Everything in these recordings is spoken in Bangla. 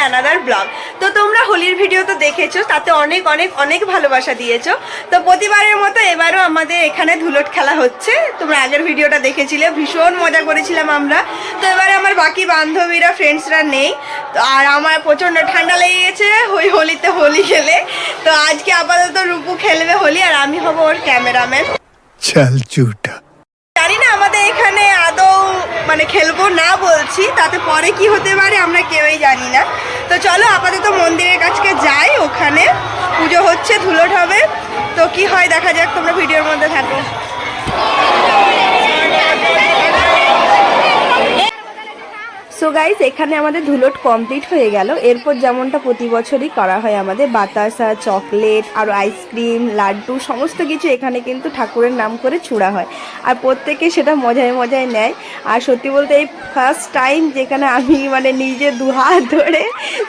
অ্যানাদার ব্লগ তো তোমরা হোলির ভিডিও তো দেখেছ, তাতে অনেক অনেক অনেক ভালোবাসা দিয়েছ। তো প্রতিবারের মতো এবারও আমাদের এখানে ধুলোট খেলা হচ্ছে। তোমরা আগের ভিডিওটা দেখেছিলে, ভীষণ মজা করেছিলাম আমরা। তো এবারে আমার বাকি বান্ধবীরা ফ্রেন্ডসরা নেই। তো আর আমার প্রচণ্ড ঠান্ডা লেগে গেছে ওই হোলিতে হোলি খেলে। তো আজকে আপাতত রূপু খেলবে হোলি, আর আমি হব ওর ক্যামেরাম্যান। চাল চুটা মানে খেলব না বলছি, তাতে পরে কি হতে পারে আমরা কেউই জানি না। তো চলো আপাতত মন্দিরের কাছকে যাই, ওখানে পুজো হচ্ছে, ধুলোট হবে। তো কি হয় দেখা যাক, তোমরা ভিডিওর মধ্যে থাকো। সো গাইজ এখানে আমাদের ধুলোট কমপ্লিট হয়ে গেল। এরপর যেমনটা প্রতি বছরই করা হয় আমাদের, বাতাসা, চকলেট, আর আইসক্রিম লাড্ডু, সমস্ত কিছু এখানে কিন্তু ঠাকুরের নাম করে ছুড়া হয়। আর প্রত্যেকে সেটা মজায় মজায় নেয়। আর সত্যি বলতে এই ফার্স্ট টাইম যেখানে আমি মানে নিজে দু হাত ধরে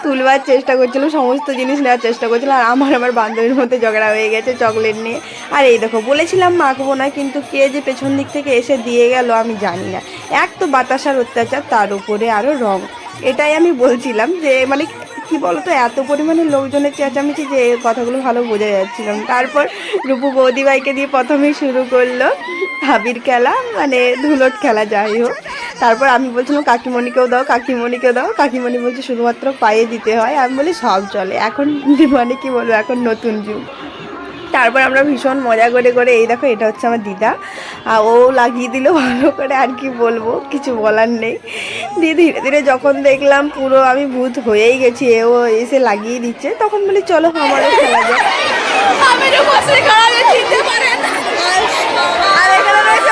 তুলবার চেষ্টা করছিলাম, সমস্ত জিনিস নেওয়ার চেষ্টা করছিলাম, আর আমার আমার বান্ধবীর মধ্যে ঝগড়া হয়ে গেছে চকলেট নিয়ে। আর এই দেখো, বলেছিলাম মাখবো না, কিন্তু কে যে পেছন দিক থেকে এসে দিয়ে গেল আমি জানি না। এক তো বাতাসার অত্যাচার, তার উপরে আরও রং। এটাই আমি বলছিলাম যে মানে কি বলতো, এত পরিমাণে লোকজনের চেঁচামেচি যে কথাগুলো ভালো বোঝা যাচ্ছিলাম তারপর রূপু বৌদি ভাইকে দিয়ে প্রথমেই শুরু করল হাবির খেলা মানে ধুলট খেলা যাই হোক। তারপর আমি বলছিলাম, কাকিমণিকেও দাও কাকিমণিকেও দাও। কাকিমণি বলছে, শুধুমাত্র পায়ে দিতে হয়। আমি বলি, সব চলে। এখন মানে কি বলব, এখন নতুন যুগ। তারপর আমরা ভীষণ মজা করে করে, এই দেখো এটা হচ্ছে আমার দিদা। ও লাগিয়ে দিল ভালো করে, আর কি বলব, কিছু বলার নেই। দিয়ে ধীরে ধীরে যখন দেখলাম পুরো আমি ভূত হয়েই গেছি ও এসে লাগিয়ে দিচ্ছে, তখন বলি, চলো আমারও খেলা যায় আর এখানে রয়েছে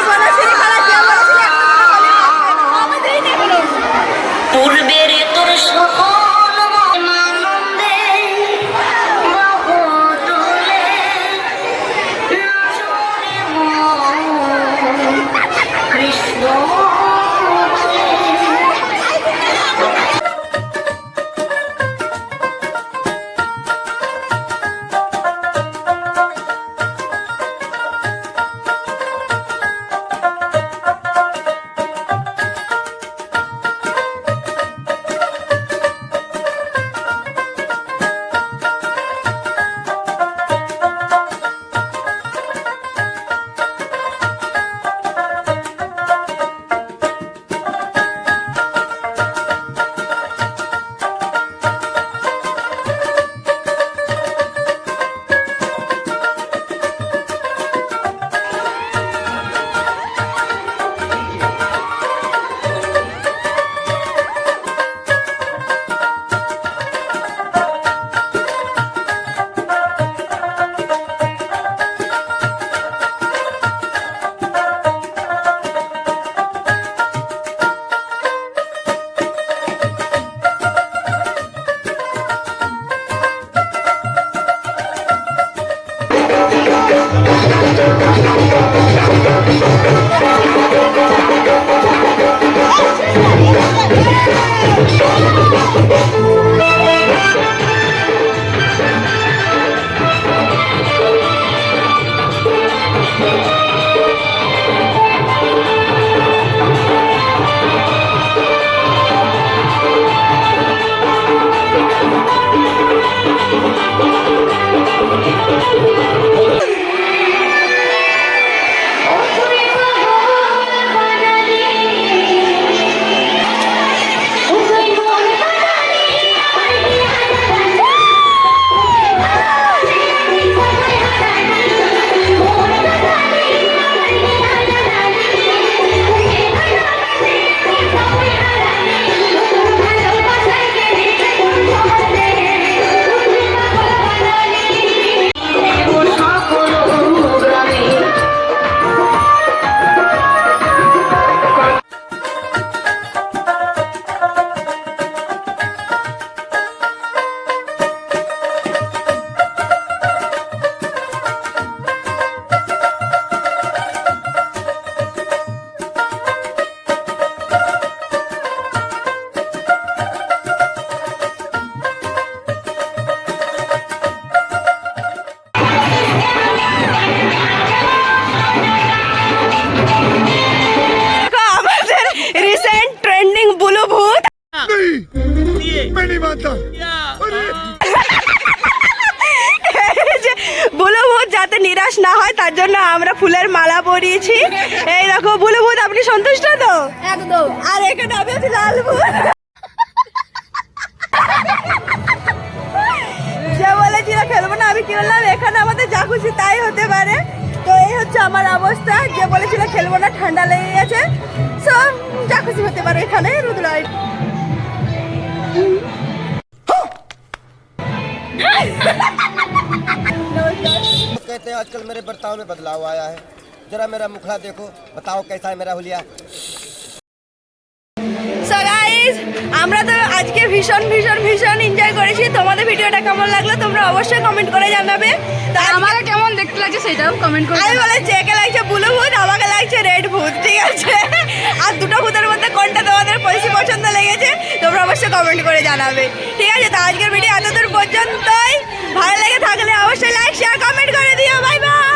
আচ্ছা। था বুলু ভূত যাতে নিরাশ না হয় তার জন্য আমরা ফুলের মালা পরিয়েছি। এই দেখো বুলু ভূত আপনি সন্তুষ্ট তো? একদম। আর এখানে আমি আছি লাল ভূত যে বলেছিল খেলব না আমি কি এখানে আমাদের যা খুশি তাই হতে পারে। তো এই হচ্ছে আমার অবস্থা। যে বলেছিল খেলব না ঠান্ডা লেগে গেছে। সব যা খুশি হতে পারে এখানে রুদ্রায়। आजकल मेरे बर्ताव में बदलाव आया है जरा मेरा मुखड़ा देखो बताओ कैसा है मेरा हुलिया সো গাইস আমরা তো আজকে ভীষণ ভীষণ ভীষণ এনজয় করেছি তোমাদের ভিডিওটা কেমন লাগলো তোমরা অবশ্যই কমেন্ট করে জানাবে তা আমাকে কেমন দেখতে লাগছে সেটাও কমেন্ট করে আমি বলেছি একে লাগছে ব্লু ভূত আমাকে লাগছে রেড ভূত ঠিক আছে অবশ্যই কমেন্ট করে জানাবে। ঠিক আছে, তো আজকের ভিডিও এতদূর পর্যন্তই। ভালো লেগে থাকলে অবশ্যই লাইক শেয়ার কমেন্ট করে দিও। Bye bye